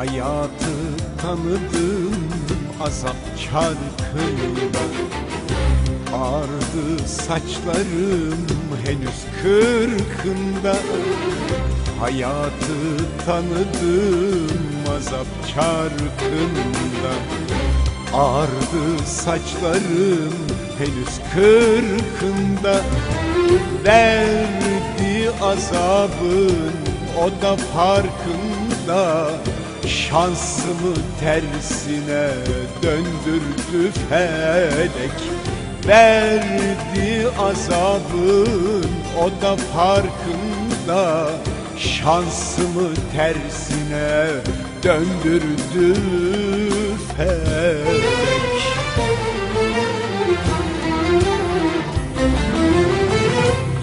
Hayatı tanıdım azap çarkında Ağardı saçlarım henüz kırkında. Hayatı tanıdım azap çarkında. Ağardı saçlarım henüz kırkında. Verdi azabın o da farkında. Şansımı tersine döndürdü felek Verdi azabın o da farkında. Şansımı tersine döndürdü felek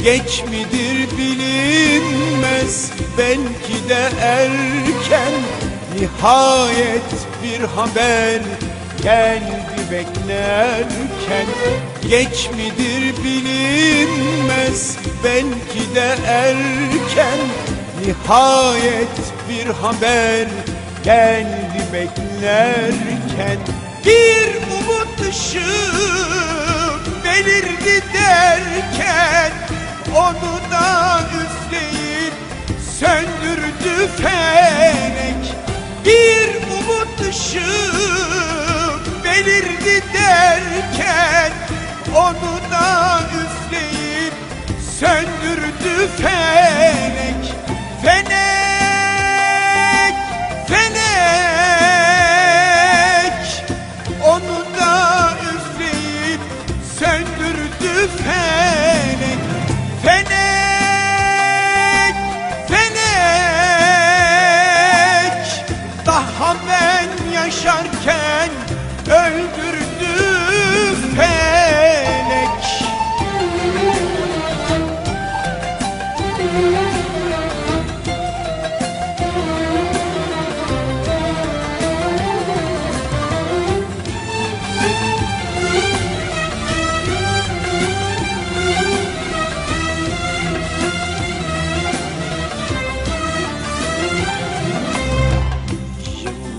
Geç midir bilinmez belki de erken. Nihayet bir haber geldi beklerken Geç midir bilinmez belki de erken. Nihayet bir haber geldi beklerken Bir umut ışığı belirdi derken belirdi derken Onu da üfleyip söndürdü Felek, felek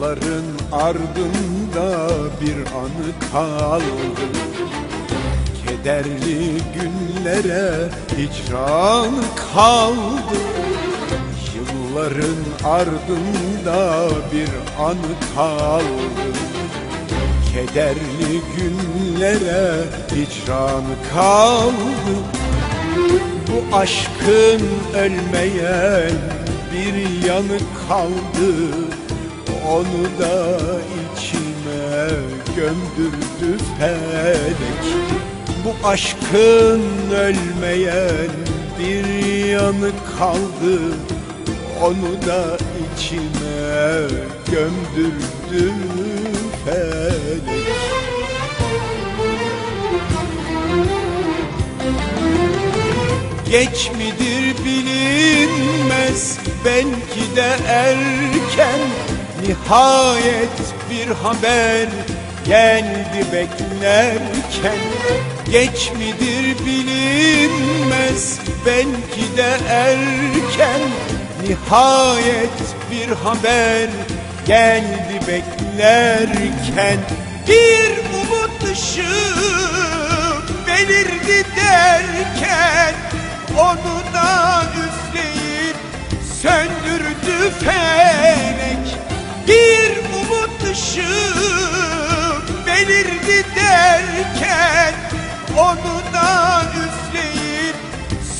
Yılların ardında bir anı kaldı. Kederli günlere hicran kaldı. Yılların ardında bir anı kaldı. Kederli günlere hicran kaldı. Bu aşkın ölmeyen bir yanı kaldı Onu da içime gömdürdü felek. Bu aşkın ölmeyen bir yanı kaldı. Onu da içime gömdürdü felek. Geç midir bilinmez belki de erken Nihayet bir haber geldi beklerken. Geç midir bilinmez belki de erken. Nihayet bir haber geldi beklerken. Bir umut ışığı belirdi derken Onu da üfleyip söndürdü felek ışığı belirdi derken Onu da üfleyip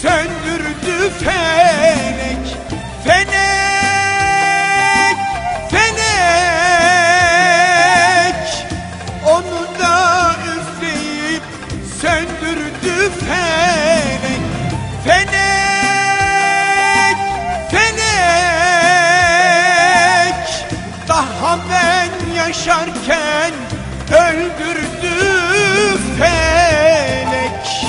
söndürdü felek Felek, felek. Onu da üfleyip söndürdü felek Felek, felek. Daha ben yaşarken öldürdü felek.